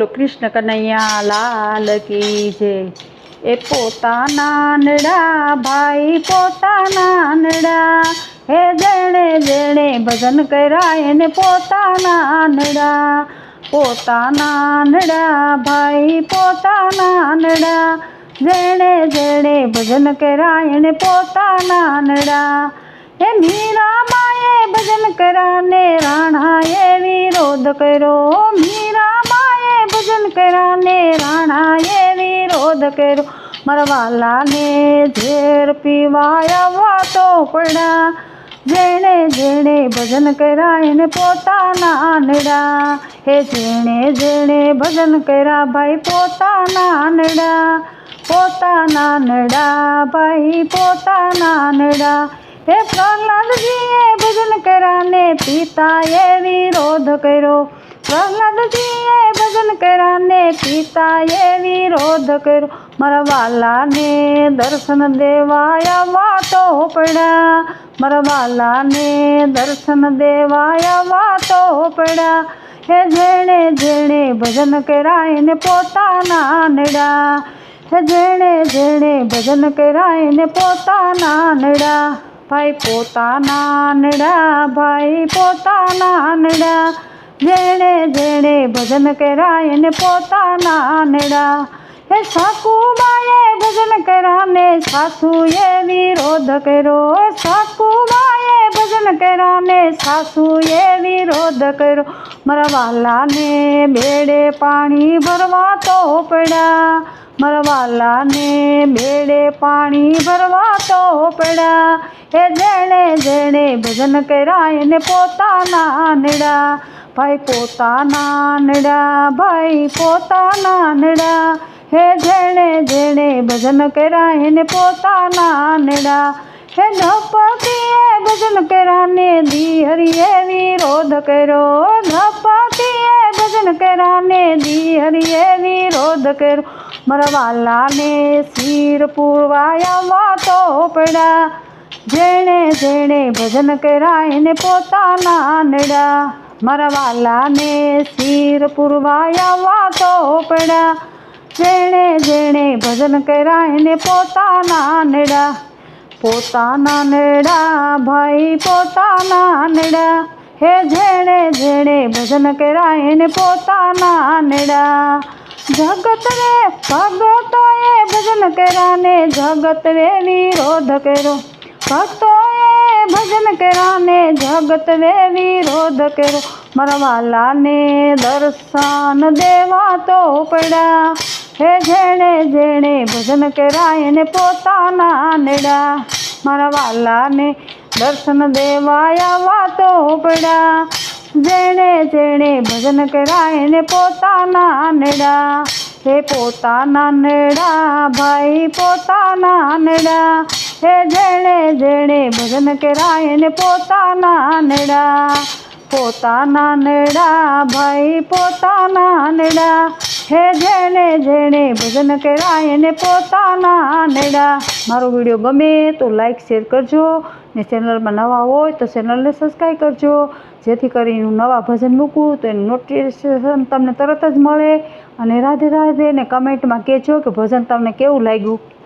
બોલો કૃષ્ણ કનૈયા લાલ કી જય એ પોતાના નડા ભાઈ પોતાના નડા હે જેણે જેણે ભજન કર્યા એને પોતાના નડા પોતાના નડા ભાઈ પોતાના નડા જેણે જેણે ભજન કર્યા એને પોતાના નડા હે મીરાબાએ ભજન કર્યા ને રાણાએ વિરોધ કર્યો મીરા કેરા ને રાણા એ વિરોધ કર્યો મારવાલા ને ઝેર પીવાવા તો પડા જણે જણે ભજન કરાય ને પોતાના નણડા હે જણે જણે ભજન કરાય ભાઈ પોતાના નણડા પોતાના નણડા ભાઈ પોતાના નણડા હે પ્રાણ લદીએ વિદન કરાને પિતા એ વિરોધ કર્યો લાલ દીએ भजन કરાને પીતા એ વિરોધ કરુ મરવાલા ને દર્શન દેવાયા વાતો પડ્યા મરવાલા ને દર્શન દેવાયા વાતો પડ્યા હે જેણે જેણે भजन કરાય ને પોતાના નડ્યા હે જેણે જેણે भजन કરાય ને પોતાના નડ્યા ભાઈ પોતાના નડ્યા ભાઈ પોતાના નડ્યા जेणे जेणे भजन करायन पोता नानड़ा हे साकू माए भजन कराने सासू ये विरोध करो साकू माए भजन कराने सासू ये विरोध करो मरवाला ने बेड़े पानी भरवा तो पड़ा मरवाला ने बेड़े पानी भरवा तो पड़ा हे जेणे जेणे भजन करायन पोता नानड़ा ભાઈ પોત ના નડા ભાઈ પોત ના નડા હે જેણે જેણે ભજન કરાય ને પોત ના નડા હે નપકિયે ભજન કરાને દી હરીએ વિરોધ કર્યો નપકિયે ભજન કરાને દી હરીએ વિરોધ કર્યો મરવાલા ને શીર પુરવાયા મોટો ટોપડા જેણે જેણે ભજન કરાય ને પોત ના નડા मरवाला ने सीर पुरवाया वा तो पड़ा जेने जेने भजन कराए ने पोता नानड़ा पोता नानड़ा भाई पोता नानड़ा हे जेने जेने भजन कराए ने पोता नानड़ा जगत रे भगत तो ये भजन कराने जगत रे निरोध करो भक्त भजन कराने जगत वे विरोध कर मरवाला ने दर्शन देवा तो पड़ा हे जेने जेने भजन कराए ने पोता नानड़ा मरवाला ने दर्शन देवाया वा तो पड़ा जेने जेने भजन कराए ने पोता नानड़ा हे पोता नानड़ा भाई पोता नानड़ा છે જેણે જેણે ભજન કરાય ને પોતાના નેડા પોતાના નેડા ભાઈ પોતાના નેડા હે જેણે જેણે ભજન કરાય ને પોતાના નેડા મારો વિડીયો ગમે તો લાઈક શેર કરજો ને ચેનલમાં નવા હોય તો ચેનલને સબસ્ક્રાઈબ કરજો જેથી કરી હું નવા ભજન મૂકું તો એનું નોટિફિકેશન તમને તરત જ મળે અને રાધે રાધે ને કમેન્ટમાં કહેજો કે ભજન તમને કેવું લાગ્યું